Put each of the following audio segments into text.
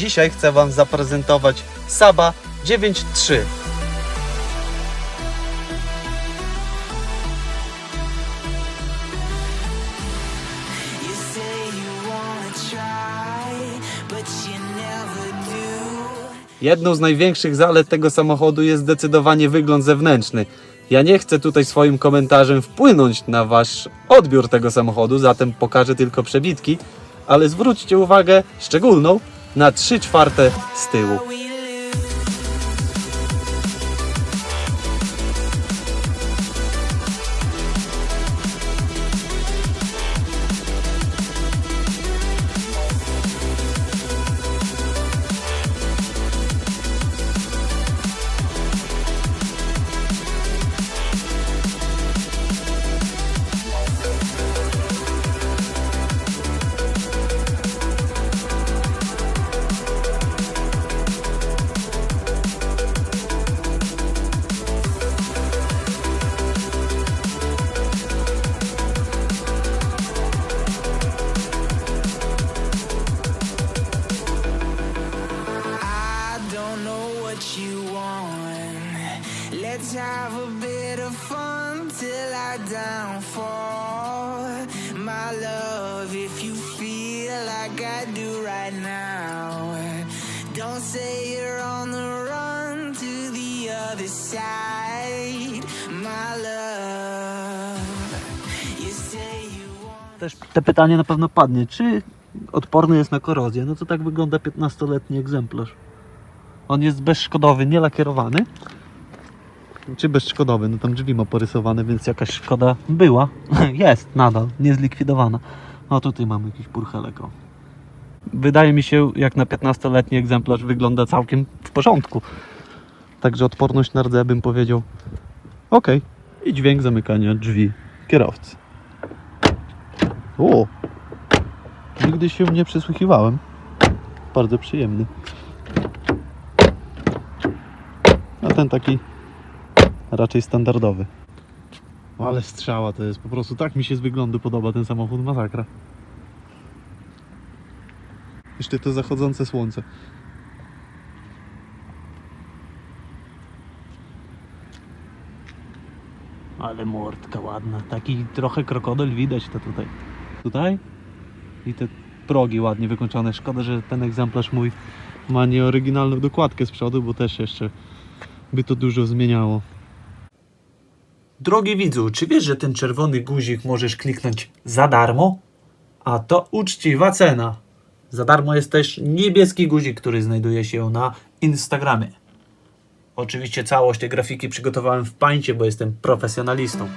Dzisiaj chcę Wam zaprezentować Saba 9.3. You say you wanna try, but you never do. Jedną z największych zalet tego samochodu jest zdecydowanie wygląd zewnętrzny. Ja nie chcę tutaj swoim komentarzem wpłynąć na Wasz odbiór tego samochodu, zatem pokażę tylko przebitki, ale zwróćcie uwagę szczególną na 3 czwarte z tyłu. Te pytanie na pewno padnie, czy odporny jest na korozję? No to tak wygląda 15-letni egzemplarz. On jest bezszkodowy, nie lakierowany. Czy bezszkodowy? No tam drzwi ma porysowane, więc jakaś szkoda była. Jest nadal, niezlikwidowana. No tutaj mamy jakiś purchelek. o. Wydaje mi się, jak na 15-letni egzemplarz wygląda całkiem w porządku. Także odporność na rdze bym powiedział ok. I dźwięk zamykania drzwi kierowcy. O! Nigdy się nie przysłuchiwałem. Bardzo przyjemny. A ten taki raczej standardowy. Ale strzała to jest po prostu tak mi się z wyglądu podoba ten samochód, masakra. Jeszcze to zachodzące słońce. Ale mordka ładna. Taki trochę krokodyl widać to tutaj. Tutaj i te progi ładnie wykończone. Szkoda, że ten egzemplarz mój ma nieoryginalną dokładkę z przodu, bo też jeszcze by to dużo zmieniało. Drogi widzu, czy wiesz, że ten czerwony guzik możesz kliknąć za darmo? A to uczciwa cena. Za darmo jest też niebieski guzik, który znajduje się na Instagramie. Oczywiście całość tej grafiki przygotowałem w pańcie, bo jestem profesjonalistą.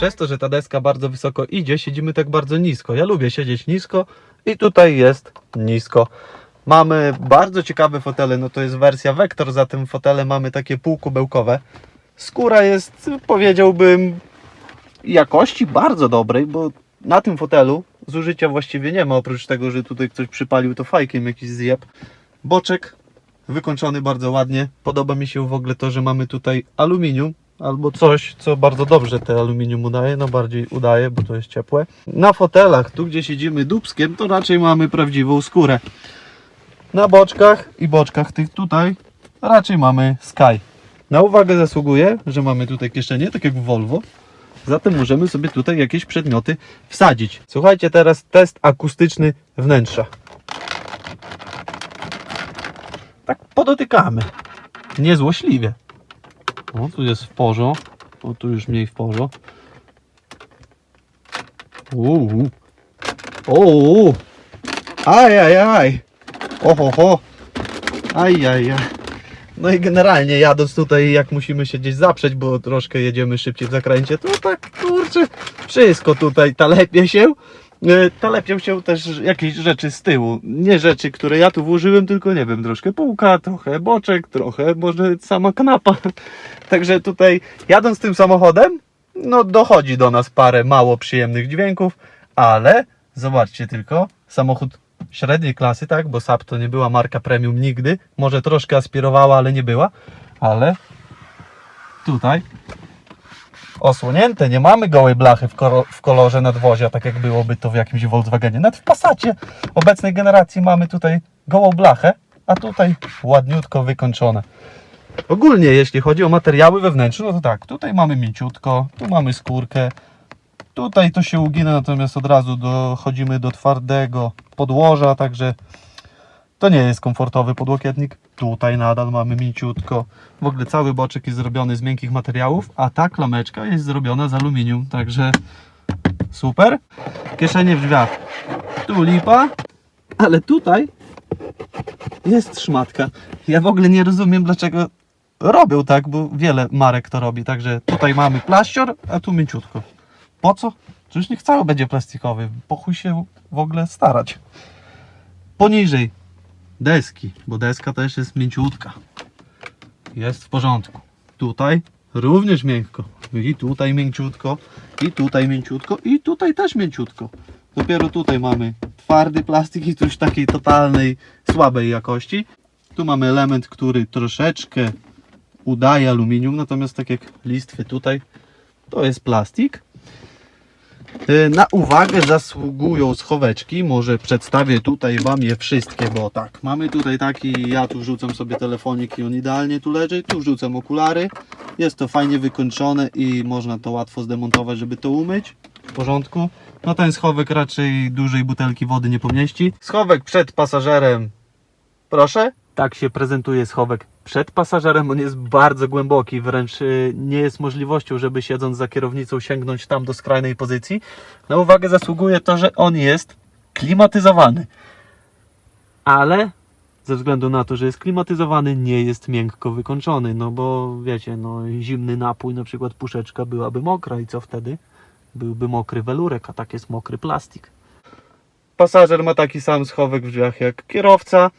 Przez to, że ta deska bardzo wysoko idzie, siedzimy tak bardzo nisko. Ja lubię siedzieć nisko i tutaj jest nisko. Mamy bardzo ciekawe fotele, no to jest wersja Vector, za tym fotele mamy takie półkubełkowe. Skóra jest, powiedziałbym, jakości bardzo dobrej, bo na tym fotelu zużycia właściwie nie ma, oprócz tego, że tutaj ktoś przypalił to fajkiem jakiś zjeb. Boczek wykończony bardzo ładnie. Podoba mi się w ogóle to, że mamy tutaj aluminium, albo coś, co bardzo dobrze te aluminium udaje, no bardziej udaje, bo to jest ciepłe. Na fotelach, tu gdzie siedzimy dubskiem, to raczej mamy prawdziwą skórę. Na boczkach i boczkach tych tutaj raczej mamy Sky. Na uwagę zasługuje, że mamy tutaj kieszenie, tak jak w Volvo. Zatem możemy sobie tutaj jakieś przedmioty wsadzić. Słuchajcie, teraz test akustyczny wnętrza. Tak podotykamy. Niezłośliwie. O, tu jest w porzo. O, tu już mniej w porzo. Uuu. Uuu. Aj, aj, aj. Oho, ho. Aj, aj, aj. No i generalnie jadąc tutaj, jak musimy się gdzieś zaprzeć, bo troszkę jedziemy szybciej w zakręcie, to tak kurczę, wszystko tutaj talepie się. E, Telepią się też jakieś rzeczy z tyłu. Nie rzeczy, które ja tu włożyłem, tylko nie wiem, troszkę półka, trochę boczek, trochę może sama kanapa. Także tutaj jadąc tym samochodem, no dochodzi do nas parę mało przyjemnych dźwięków, ale zobaczcie tylko, samochód średniej klasy, tak, bo Saab to nie była marka premium nigdy, może troszkę aspirowała, ale nie była, ale tutaj osłonięte, nie mamy gołej blachy w, w kolorze nadwozia, tak jak byłoby to w jakimś Volkswagenie. Nawet w Passacie obecnej generacji mamy tutaj gołą blachę, a tutaj ładniutko wykończone. Ogólnie jeśli chodzi o materiały wewnętrzne, no to tak, tutaj mamy mięciutko, tu mamy skórkę, tutaj to się ugina, natomiast od razu dochodzimy do twardego podłoża, także to nie jest komfortowy podłokietnik. Tutaj nadal mamy mięciutko. W ogóle cały boczek jest zrobiony z miękkich materiałów, a ta klameczka jest zrobiona z aluminium, także super. Kieszenie w drzwiach. Tu lipa, ale tutaj jest szmatka. Ja w ogóle nie rozumiem dlaczego robią tak, bo wiele marek to robi. Także tutaj mamy plaścior, a tu mięciutko. Po co? Przecież niech cały będzie plastikowy. Po się w ogóle starać. Poniżej deski, bo deska też jest mięciutka. Jest w porządku. Tutaj również miękko. I tutaj mięciutko, i tutaj mięciutko, i tutaj też mięciutko. Dopiero tutaj mamy twardy plastik i coś takiej totalnej, słabej jakości. Tu mamy element, który troszeczkę udaje aluminium, natomiast tak jak listwy tutaj, to jest plastik. Y, Na uwagę zasługują schoweczki. Może przedstawię tutaj Wam je wszystkie, bo tak, mamy tutaj taki, ja tu wrzucam sobie telefonik i on idealnie tu leży, tu wrzucam okulary. Jest to fajnie wykończone i można to łatwo zdemontować, żeby to umyć. W porządku. No ten schowek raczej dużej butelki wody nie pomieści. Schowek przed pasażerem. Proszę. Tak się prezentuje schowek przed pasażerem. On jest bardzo głęboki, wręcz y, nie jest możliwością, żeby siedząc za kierownicą sięgnąć tam do skrajnej pozycji. Na uwagę zasługuje to, że on jest klimatyzowany. Ale ze względu na to, że jest klimatyzowany, nie jest miękko wykończony. No bo wiecie, no zimny napój, na przykład puszeczka byłaby mokra i co wtedy? Byłby mokry welurek, a tak jest mokry plastik. Pasażer ma taki sam schowek w drzwiach jak kierowca.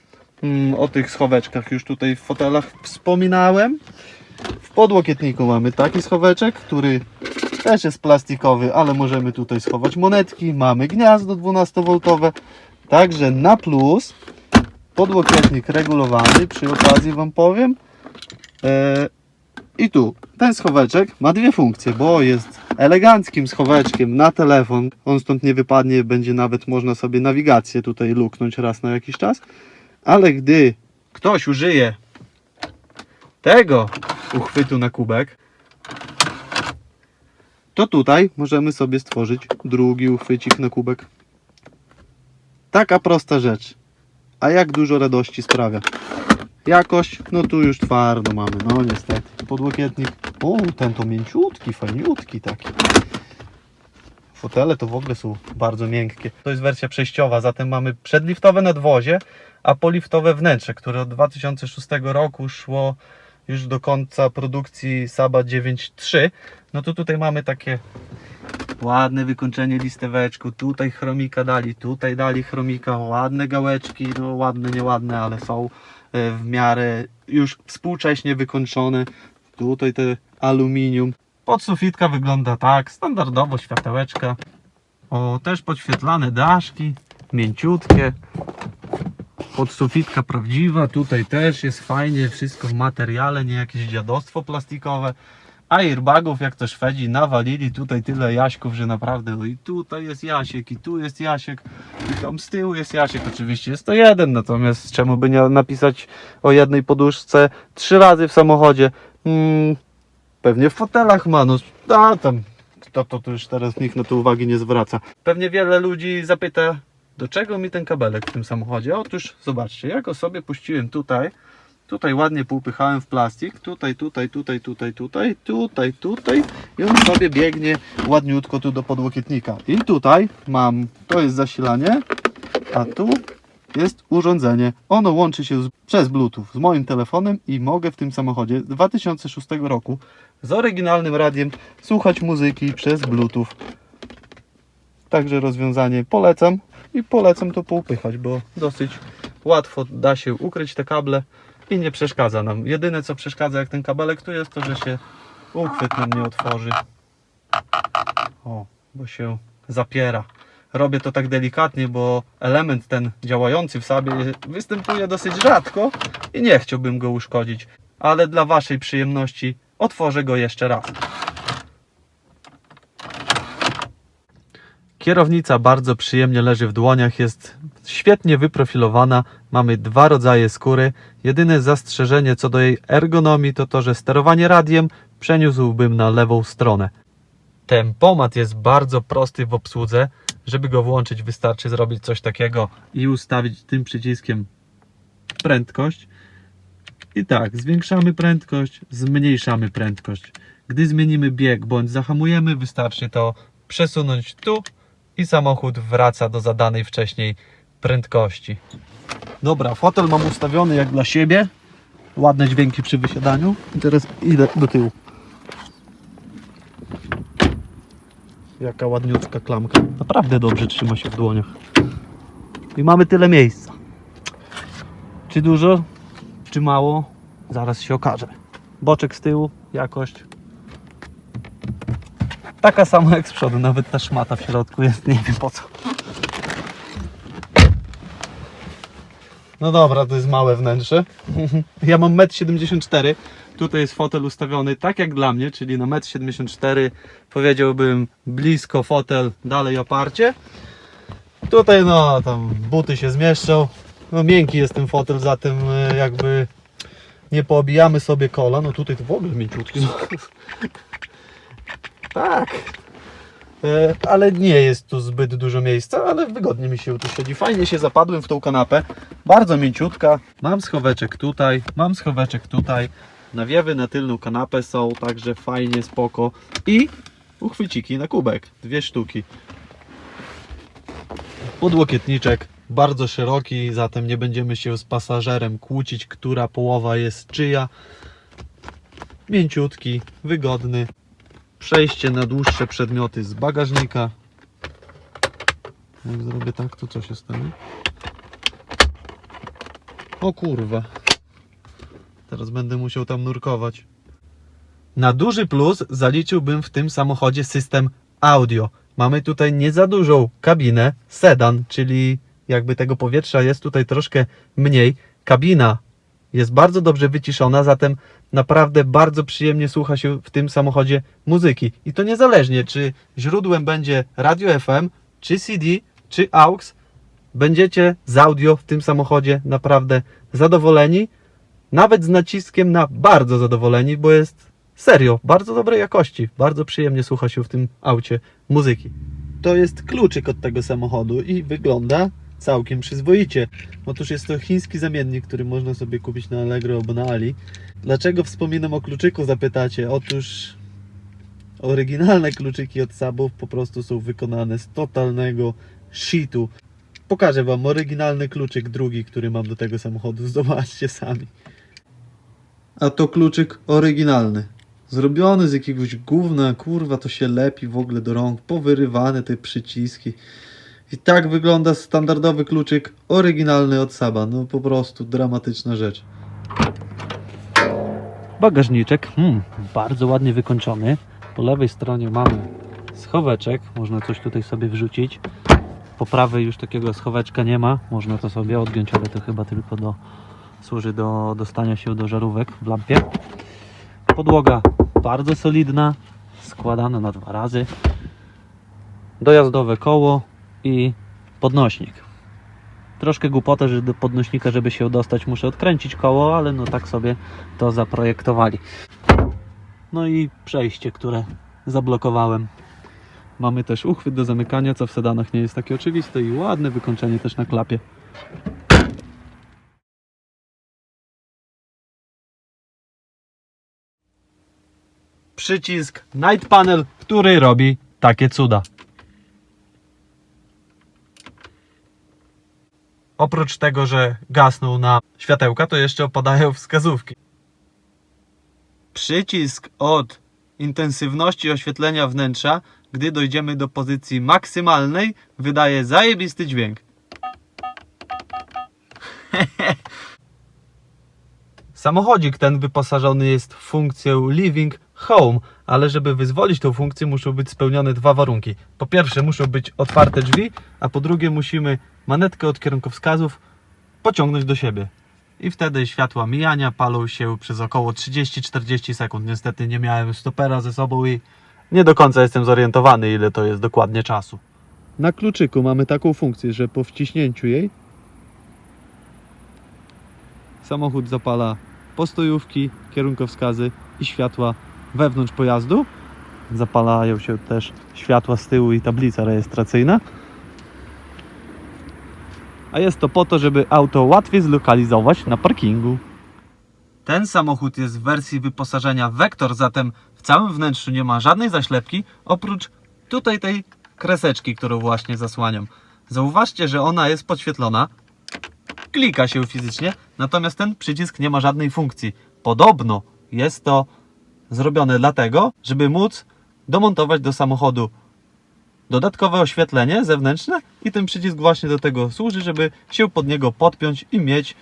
Mm, O tych schoweczkach już tutaj w fotelach wspominałem. W podłokietniku mamy taki schoweczek, który też jest plastikowy, ale możemy tutaj schować monetki. Mamy gniazdo 12V. Także na plus podłokietnik regulowany. Przy okazji Wam powiem. E, I tu ten schoweczek ma dwie funkcje, bo jest eleganckim schoweczkiem na telefon. On stąd nie wypadnie, będzie nawet można sobie nawigację tutaj luknąć raz na jakiś czas. Ale gdy ktoś użyje tego uchwytu na kubek, to tutaj możemy sobie stworzyć drugi uchwycik na kubek. Taka prosta rzecz. A jak dużo radości sprawia. Jakość, no tu już twardo mamy, no niestety. Podłokietnik, o ten to mięciutki, fajniutki taki. Fotele to w ogóle są bardzo miękkie. To jest wersja przejściowa, zatem mamy przedliftowe nadwozie, a poliftowe wnętrze, które od 2006 roku szło już do końca produkcji Saba 9.3. No to tutaj mamy takie ładne wykończenie listeweczku, tutaj chromika dali, tutaj dali chromika, ładne gałeczki, no ładne, nieładne, ale są e, w miarę już współcześnie wykończone. Tutaj te aluminium. Podsufitka wygląda tak, standardowo światełeczka. O, też podświetlane daszki, mięciutkie. Podsufitka prawdziwa, tutaj też jest fajnie, wszystko w materiale, nie jakieś dziadostwo plastikowe. Airbagów jak to Szwedzi nawalili tutaj tyle jaśków, że naprawdę no i tutaj jest Jasiek i tu jest Jasiek i tam z tyłu jest Jasiek. Oczywiście jest to jeden, natomiast czemu by nie napisać o jednej poduszce trzy razy w samochodzie? Hmm, pewnie w fotelach ma, no a tam to, to, to już teraz nikt na to uwagi nie zwraca. Pewnie wiele ludzi zapyta, do czego mi ten kabelek w tym samochodzie? Otóż zobaczcie, ja go sobie puściłem tutaj, tutaj ładnie półpychałem w plastik, tutaj, tutaj, tutaj, tutaj, tutaj, tutaj, tutaj i on sobie biegnie ładniutko tu do podłokietnika. I tutaj mam, to jest zasilanie, a tu jest urządzenie. Ono łączy się z, przez Bluetooth z moim telefonem i mogę w tym samochodzie z 2006 roku z oryginalnym radiem słuchać muzyki przez Bluetooth. Także rozwiązanie polecam i polecam to poupychać, bo dosyć łatwo da się ukryć te kable i nie przeszkadza nam. Jedyne co przeszkadza jak ten kabelek tu jest, to że się uchwyt nam nie otworzy. O, bo się zapiera. Robię to tak delikatnie, bo element ten działający w sobie występuje dosyć rzadko i nie chciałbym go uszkodzić. Ale dla Waszej przyjemności otworzę go jeszcze raz. Kierownica bardzo przyjemnie leży w dłoniach, jest świetnie wyprofilowana. Mamy dwa rodzaje skóry. Jedyne zastrzeżenie co do jej ergonomii to to, że sterowanie radiem przeniósłbym na lewą stronę. Tempomat jest bardzo prosty w obsłudze. Żeby go włączyć, wystarczy zrobić coś takiego i ustawić tym przyciskiem prędkość. I tak, zwiększamy prędkość, zmniejszamy prędkość. Gdy zmienimy bieg bądź zahamujemy, wystarczy to przesunąć tu i samochód wraca do zadanej wcześniej prędkości. Dobra, fotel mam ustawiony jak dla siebie. Ładne dźwięki przy wysiadaniu. I teraz idę do tyłu. Jaka ładniutka klamka. Naprawdę dobrze trzyma się w dłoniach. I mamy tyle miejsca. Czy dużo, czy mało? Zaraz się okaże. Boczek z tyłu, jakość. Taka sama jak z przodu, nawet ta szmata w środku jest, nie wiem po co. No dobra, to jest małe wnętrze. Ja mam 1,74 m. Tutaj jest fotel ustawiony tak jak dla mnie, czyli na 1,74 m. Powiedziałbym blisko fotel, dalej oparcie. Tutaj no, tam buty się zmieszczą. No miękki jest ten fotel, zatem e, jakby nie poobijamy sobie kola. No tutaj to w ogóle mięciutki. tak. E, ale nie jest tu zbyt dużo miejsca, ale wygodnie mi się tu siedzi. Fajnie się zapadłem w tą kanapę. Bardzo mięciutka. Mam schoweczek tutaj, mam schoweczek tutaj. Nawiewy na tylną kanapę są, także fajnie, spoko. I uchwyciki na kubek, dwie sztuki. Podłokietniczek bardzo szeroki, zatem nie będziemy się z pasażerem kłócić, która połowa jest czyja. Mięciutki, wygodny. Przejście na dłuższe przedmioty z bagażnika. Jak zrobię tak, to co się stanie? O kurwa. Teraz będę musiał tam nurkować. Na duży plus zaliczyłbym w tym samochodzie system audio. Mamy tutaj nie za dużą kabinę, sedan, czyli jakby tego powietrza jest tutaj troszkę mniej. Kabina jest bardzo dobrze wyciszona, zatem naprawdę bardzo przyjemnie słucha się w tym samochodzie muzyki. I to niezależnie, czy źródłem będzie radio FM, czy CD, czy AUX, będziecie z audio w tym samochodzie naprawdę zadowoleni, nawet z naciskiem na bardzo zadowoleni, bo jest serio bardzo dobrej jakości. Bardzo przyjemnie słucha się w tym aucie muzyki. To jest kluczyk od tego samochodu i wygląda całkiem przyzwoicie. Otóż jest to chiński zamiennik, który można sobie kupić na Allegro albo na Ali. Dlaczego wspominam o kluczyku, zapytacie? Otóż oryginalne kluczyki od Sabów po prostu są wykonane z totalnego shitu. Pokażę Wam oryginalny kluczyk drugi, który mam do tego samochodu. Zobaczcie sami. A to kluczyk oryginalny. Zrobiony z jakiegoś gówna, kurwa, to się lepi w ogóle do rąk, powyrywane te przyciski. I tak wygląda standardowy kluczyk oryginalny od Saba. No po prostu dramatyczna rzecz. Bagażniczek, hmm, bardzo ładnie wykończony. Po lewej stronie mamy schoweczek, można coś tutaj sobie wrzucić. Po prawej już takiego schoweczka nie ma, można to sobie odgiąć, ale to chyba tylko do, służy do dostania się do żarówek w lampie. Podłoga bardzo solidna, składana na dwa razy. Dojazdowe koło i podnośnik. Troszkę głupota, że do podnośnika, żeby się dostać, muszę odkręcić koło, ale no tak sobie to zaprojektowali. No i przejście, które zablokowałem. Mamy też uchwyt do zamykania, co w sedanach nie jest takie oczywiste i ładne wykończenie też na klapie. Przycisk Night Panel, który robi takie cuda. Oprócz tego, że gasną na światełka, to jeszcze opadają wskazówki. Przycisk od intensywności oświetlenia wnętrza gdy dojdziemy do pozycji maksymalnej, wydaje zajebisty dźwięk. Samochodzik ten wyposażony jest w funkcję Living Home, ale żeby wyzwolić tą funkcję muszą być spełnione dwa warunki. Po pierwsze muszą być otwarte drzwi, a po drugie musimy manetkę od kierunkowskazów pociągnąć do siebie. I wtedy światła mijania palą się przez około 30-40 sekund. Niestety nie miałem stopera ze sobą i nie do końca jestem zorientowany ile to jest dokładnie czasu. Na kluczyku mamy taką funkcję, że po wciśnięciu jej samochód zapala postojówki, kierunkowskazy i światła wewnątrz pojazdu. Zapalają się też światła z tyłu i tablica rejestracyjna. A jest to po to, żeby auto łatwiej zlokalizować na parkingu. Ten samochód jest w wersji wyposażenia Vector, zatem w całym wnętrzu nie ma żadnej zaślepki, oprócz tutaj tej kreseczki, którą właśnie zasłaniam. Zauważcie, że ona jest podświetlona, klika się fizycznie, natomiast ten przycisk nie ma żadnej funkcji. Podobno jest to zrobione dlatego, żeby móc domontować do samochodu dodatkowe oświetlenie zewnętrzne i ten przycisk właśnie do tego służy, żeby się pod niego podpiąć i mieć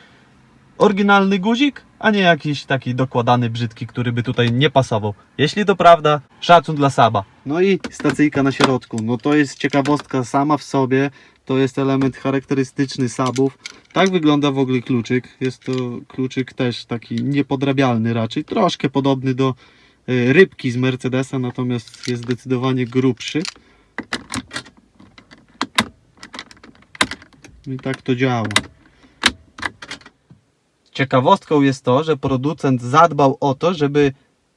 oryginalny guzik, a nie jakiś taki dokładany brzydki, który by tutaj nie pasował. Jeśli to prawda, szacun dla Saba. No i stacyjka na środku. No to jest ciekawostka sama w sobie. To jest element charakterystyczny Sabów. Tak wygląda w ogóle kluczyk. Jest to kluczyk też taki niepodrabialny raczej. Troszkę podobny do y, rybki z Mercedesa, natomiast jest zdecydowanie grubszy. I tak to działa. Ciekawostką jest to, że producent zadbał o to, żeby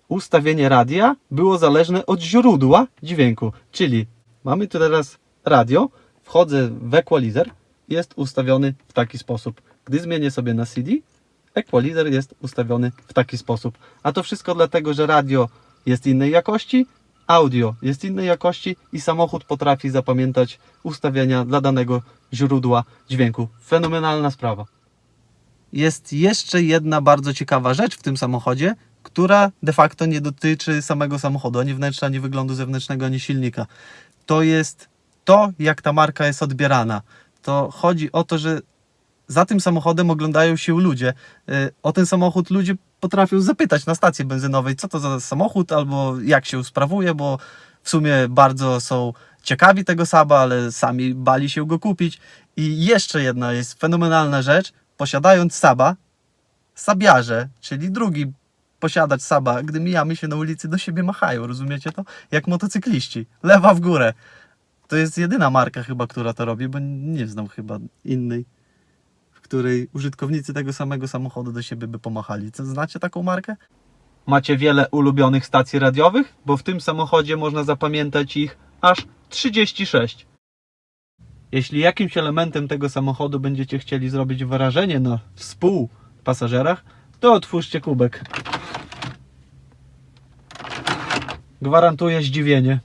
ustawienie radia było zależne od źródła dźwięku. Czyli mamy tu teraz radio, wchodzę w equalizer, jest ustawiony w taki sposób. Gdy zmienię sobie na CD, equalizer jest ustawiony w taki sposób. A to wszystko dlatego, że radio jest innej jakości, audio jest innej jakości i samochód potrafi zapamiętać ustawienia dla danego źródła dźwięku. Fenomenalna sprawa. Jest jeszcze jedna bardzo ciekawa rzecz w tym samochodzie, która de facto nie dotyczy samego samochodu, ani wnętrza, ani wyglądu zewnętrznego, ani silnika. To jest to, jak ta marka jest odbierana. To chodzi o to, że za tym samochodem oglądają się ludzie. Y, O ten samochód ludzie potrafią zapytać na stacji benzynowej, co to za samochód, albo jak się sprawuje, bo w sumie bardzo są ciekawi tego Saba, ale sami bali się go kupić. I jeszcze jedna jest fenomenalna rzecz. Posiadając Saba, Sabiarze, czyli drugi posiadacz Saba, gdy mijamy się na ulicy, do siebie machają, rozumiecie to? Jak motocykliści. Lewa w górę. To jest jedyna marka chyba, która to robi, bo nie znam chyba innej, której użytkownicy tego samego samochodu do siebie by pomachali. Znacie taką markę? Macie wiele ulubionych stacji radiowych? Bo w tym samochodzie można zapamiętać ich aż 36. Jeśli jakimś elementem tego samochodu będziecie chcieli zrobić wrażenie na współpasażerach, to otwórzcie kubek. Gwarantuję zdziwienie.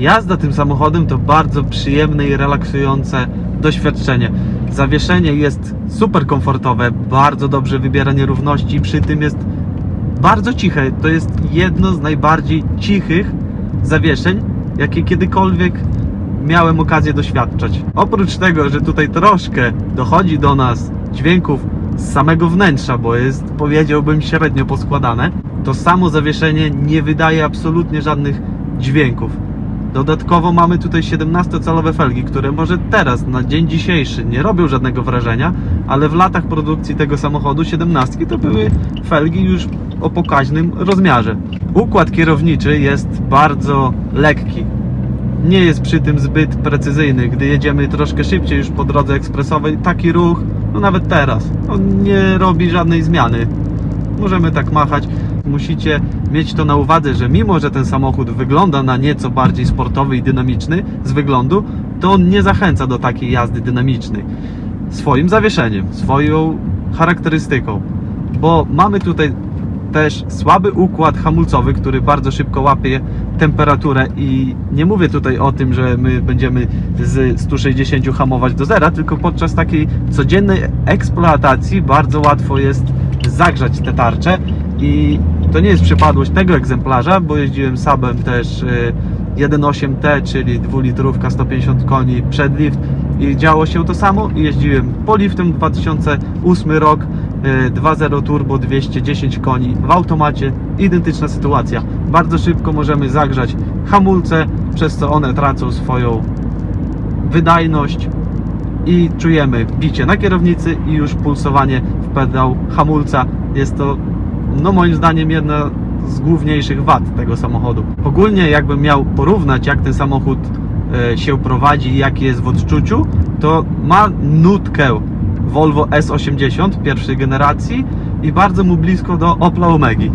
Jazda tym samochodem to bardzo przyjemne i relaksujące doświadczenie. Zawieszenie jest super komfortowe, bardzo dobrze wybiera nierówności, przy tym jest bardzo ciche. To jest jedno z najbardziej cichych zawieszeń, jakie kiedykolwiek miałem okazję doświadczać. Oprócz tego, że tutaj troszkę dochodzi do nas dźwięków z samego wnętrza, bo jest powiedziałbym średnio poskładane, to samo zawieszenie nie wydaje absolutnie żadnych dźwięków. Dodatkowo mamy tutaj 17-calowe felgi, które może teraz, na dzień dzisiejszy, nie robią żadnego wrażenia, ale w latach produkcji tego samochodu 17 to były felgi już o pokaźnym rozmiarze. Układ kierowniczy jest bardzo lekki. Nie jest przy tym zbyt precyzyjny. Gdy jedziemy troszkę szybciej już po drodze ekspresowej, taki ruch, no nawet teraz, on nie robi żadnej zmiany możemy tak machać. Musicie mieć to na uwadze, że mimo, że ten samochód wygląda na nieco bardziej sportowy i dynamiczny z wyglądu, to on nie zachęca do takiej jazdy dynamicznej. Swoim zawieszeniem, swoją charakterystyką, bo mamy tutaj też słaby układ hamulcowy, który bardzo szybko łapie temperaturę i nie mówię tutaj o tym, że my będziemy z 160 hamować do zera, tylko podczas takiej codziennej eksploatacji bardzo łatwo jest zagrzać te tarcze i to nie jest przypadłość tego egzemplarza, bo jeździłem Sabem też y, 1.8T, czyli dwulitrówka 150 koni przedlift i działo się to samo. Jeździłem po liftem 2008 rok y, 2.0 turbo 210 koni w automacie. Identyczna sytuacja. Bardzo szybko możemy zagrzać hamulce przez co one tracą swoją wydajność i czujemy bicie na kierownicy i już pulsowanie w pedał hamulca. Jest to no moim zdaniem jedna z główniejszych wad tego samochodu. Ogólnie jakbym miał porównać jak ten samochód e, się prowadzi i jaki jest w odczuciu, to ma nutkę Volvo S80 pierwszej generacji i bardzo mu blisko do Opla Omegi.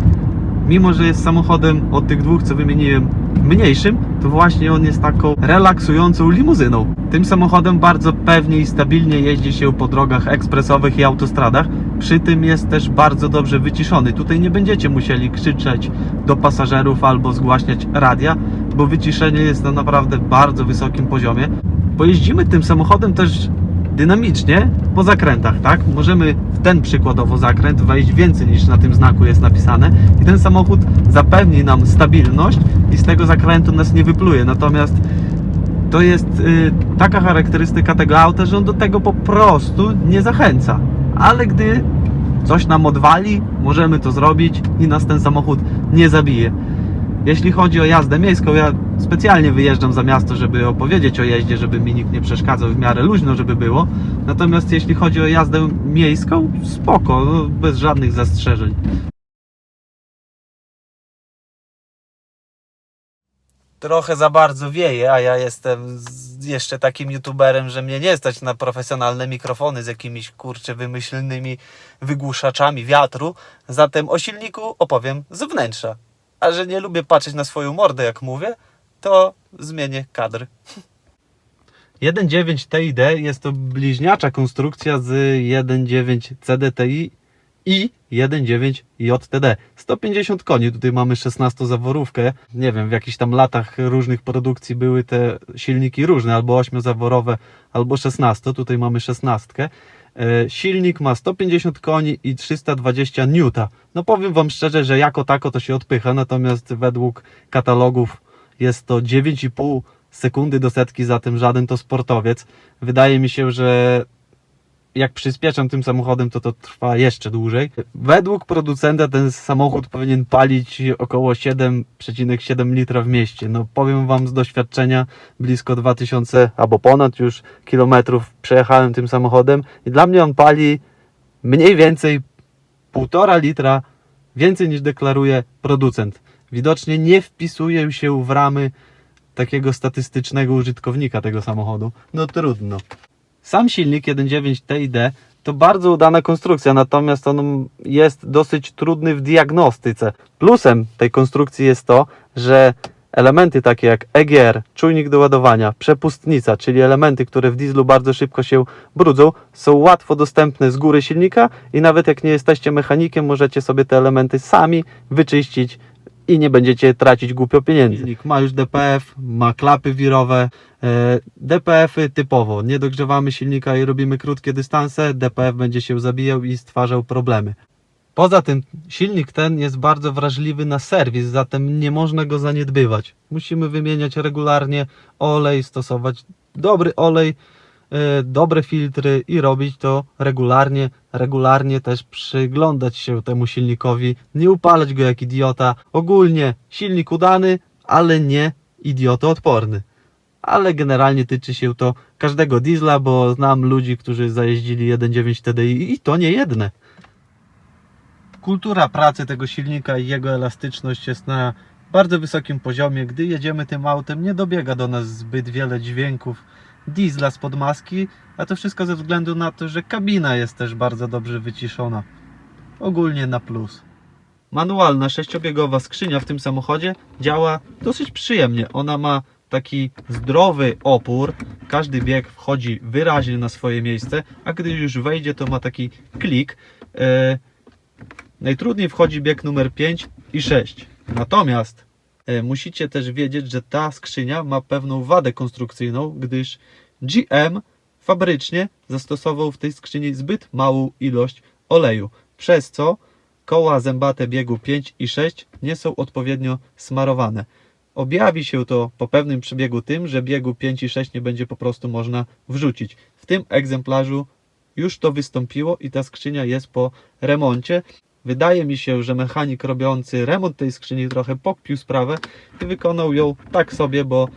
Mimo, że jest samochodem od tych dwóch, co wymieniłem, mniejszym, to właśnie on jest taką relaksującą limuzyną. Tym samochodem bardzo pewnie i stabilnie jeździ się po drogach ekspresowych i autostradach. Przy tym jest też bardzo dobrze wyciszony. Tutaj nie będziecie musieli krzyczeć do pasażerów albo zgłaśniać radia, bo wyciszenie jest na naprawdę bardzo wysokim poziomie. Pojeździmy tym samochodem też dynamicznie po zakrętach, tak? Możemy w ten przykładowo zakręt wejść więcej niż na tym znaku jest napisane i ten samochód zapewni nam stabilność i z tego zakrętu nas nie wypluje. Natomiast to jest y, taka charakterystyka tego auta, że on do tego po prostu nie zachęca. Ale gdy coś nam odwali, możemy to zrobić i nas ten samochód nie zabije. Jeśli chodzi o jazdę miejską, ja specjalnie wyjeżdżam za miasto, żeby opowiedzieć o jeździe, żeby mi nikt nie przeszkadzał w miarę luźno, żeby było. Natomiast jeśli chodzi o jazdę miejską, spoko, no, bez żadnych zastrzeżeń. Trochę za bardzo wieje, a ja jestem jeszcze takim youtuberem, że mnie nie stać na profesjonalne mikrofony z jakimiś kurcze wymyślnymi wygłuszaczami wiatru. Zatem o silniku opowiem z wnętrza. A że nie lubię patrzeć na swoją mordę, jak mówię, to zmienię kadr. 1.9 TID jest to bliźniacza konstrukcja z 1.9 CDTI i 1.9 JTD. 150 koni, tutaj mamy 16 zaworówkę. Nie wiem, w jakichś tam latach różnych produkcji były te silniki różne, albo 8-zaworowe, albo 16. Tutaj mamy 16. E, Silnik ma 150 koni i 320 N. No powiem Wam szczerze, że jako tako to się odpycha, natomiast według katalogów jest to 9,5 sekundy do setki, zatem żaden to sportowiec. Wydaje mi się, że jak przyspieszam tym samochodem, to to trwa jeszcze dłużej. Według producenta ten samochód powinien palić około 7,7 litra w mieście. No powiem Wam z doświadczenia, blisko 2000 albo ponad już kilometrów przejechałem tym samochodem i dla mnie on pali mniej więcej 1,5 litra więcej niż deklaruje producent. Widocznie nie wpisuje się w ramy takiego statystycznego użytkownika tego samochodu. No trudno. Sam silnik 1.9 TID to bardzo udana konstrukcja, natomiast on jest dosyć trudny w diagnostyce. Plusem tej konstrukcji jest to, że elementy takie jak EGR, czujnik do ładowania, przepustnica, czyli elementy, które w dieslu bardzo szybko się brudzą, są łatwo dostępne z góry silnika i nawet jak nie jesteście mechanikiem, możecie sobie te elementy sami wyczyścić i nie będziecie tracić głupio pieniędzy. Silnik ma już DPF, ma klapy wirowe. E, DPF-y typowo, nie dogrzewamy silnika i robimy krótkie dystanse, DPF będzie się zabijał i stwarzał problemy. Poza tym silnik ten jest bardzo wrażliwy na serwis, zatem nie można go zaniedbywać. Musimy wymieniać regularnie olej, stosować dobry olej, e, dobre filtry i robić to regularnie, regularnie też przyglądać się temu silnikowi, nie upalać go jak idiota. Ogólnie silnik udany, ale nie idiotoodporny. Ale generalnie tyczy się to każdego diesla, bo znam ludzi, którzy zajeździli 1.9 TDI i to nie jedne. Kultura pracy tego silnika i jego elastyczność jest na bardzo wysokim poziomie. Gdy jedziemy tym autem, nie dobiega do nas zbyt wiele dźwięków diesla spod maski, a to wszystko ze względu na to, że kabina jest też bardzo dobrze wyciszona. Ogólnie na plus. Manualna sześciobiegowa skrzynia w tym samochodzie działa dosyć przyjemnie. Ona ma taki zdrowy opór. Każdy bieg wchodzi wyraźnie na swoje miejsce, a gdy już wejdzie, to ma taki klik. E, Najtrudniej wchodzi bieg numer 5 i 6. Natomiast musicie też wiedzieć, że ta skrzynia ma pewną wadę konstrukcyjną, gdyż GM fabrycznie zastosował w tej skrzyni zbyt małą ilość oleju, przez co koła zębate biegu 5 i 6 nie są odpowiednio smarowane. Objawi się to po pewnym przebiegu tym, że biegu 5 i 6 nie będzie po prostu można wrzucić. W tym egzemplarzu już to wystąpiło i ta skrzynia jest po remoncie. Wydaje mi się, że mechanik robiący remont tej skrzyni trochę pokpił sprawę i wykonał ją tak sobie, bo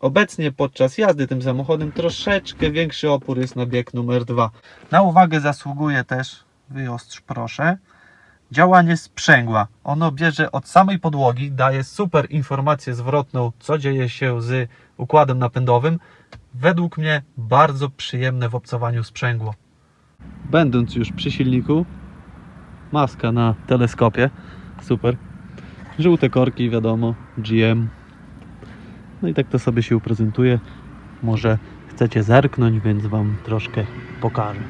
obecnie podczas jazdy tym samochodem troszeczkę większy opór jest na bieg numer 2. Na uwagę zasługuje też, wyostrz proszę, działanie sprzęgła. Ono bierze od samej podłogi, daje super informację zwrotną, co dzieje się z układem napędowym. Według mnie bardzo przyjemne w obcowaniu sprzęgło. Będąc już przy silniku, maska na teleskopie, super. Żółte korki, wiadomo, GM. No i tak to sobie się prezentuje. Może chcecie zerknąć, więc Wam troszkę pokażę.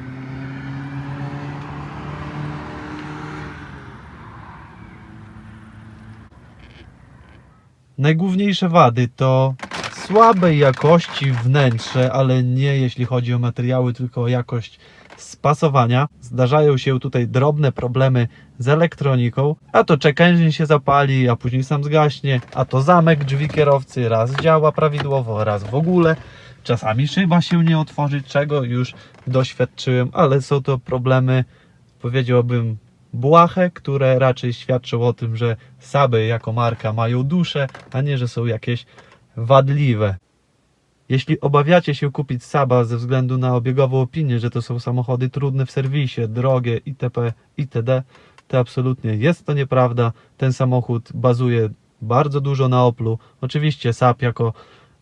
Najgłówniejsze wady to słabej jakości wnętrze, ale nie jeśli chodzi o materiały, tylko o jakość spasowania. Zdarzają się tutaj drobne problemy z elektroniką, a to engine się zapali, a później sam zgaśnie, a to zamek drzwi kierowcy raz działa prawidłowo, raz w ogóle. Czasami szyba się nie otworzy, czego już doświadczyłem, ale są to problemy, powiedziałbym, błahe, które raczej świadczą o tym, że Saby jako marka mają duszę, a nie, że są jakieś wadliwe. Jeśli obawiacie się kupić Saba ze względu na obiegową opinię, że to są samochody trudne w serwisie, drogie itp. itd., to absolutnie jest to nieprawda. Ten samochód bazuje bardzo dużo na Oplu. Oczywiście Saab jako,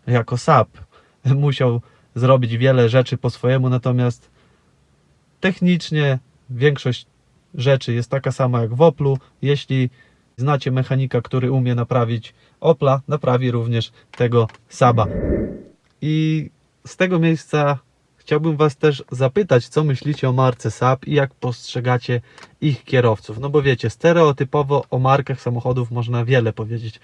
jako Saab musiał zrobić wiele rzeczy po swojemu, natomiast technicznie większość rzeczy jest taka sama jak w Oplu. Jeśli znacie mechanika, który umie naprawić Opla, naprawi również tego Saba. I z tego miejsca chciałbym Was też zapytać, co myślicie o marce Saab i jak postrzegacie ich kierowców. No bo wiecie, stereotypowo o markach samochodów można wiele powiedzieć.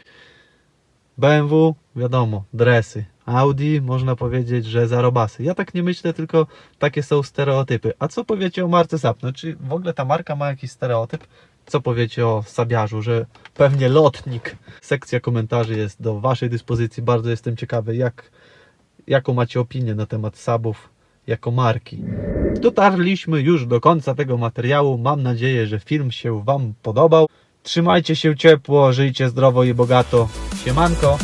BMW, wiadomo, dresy. Audi, można powiedzieć, że zarobasy. Ja tak nie myślę, tylko takie są stereotypy. A co powiecie o marce Saab? No, czy w ogóle ta marka ma jakiś stereotyp? Co powiecie o Sabiarzu, że pewnie lotnik? Sekcja komentarzy jest do Waszej dyspozycji. Bardzo jestem ciekawy, jak, jaką macie opinię na temat Sabów jako marki. Dotarliśmy już do końca tego materiału. Mam nadzieję, że film się Wam podobał. Trzymajcie się ciepło, żyjcie zdrowo i bogato. Siemanko.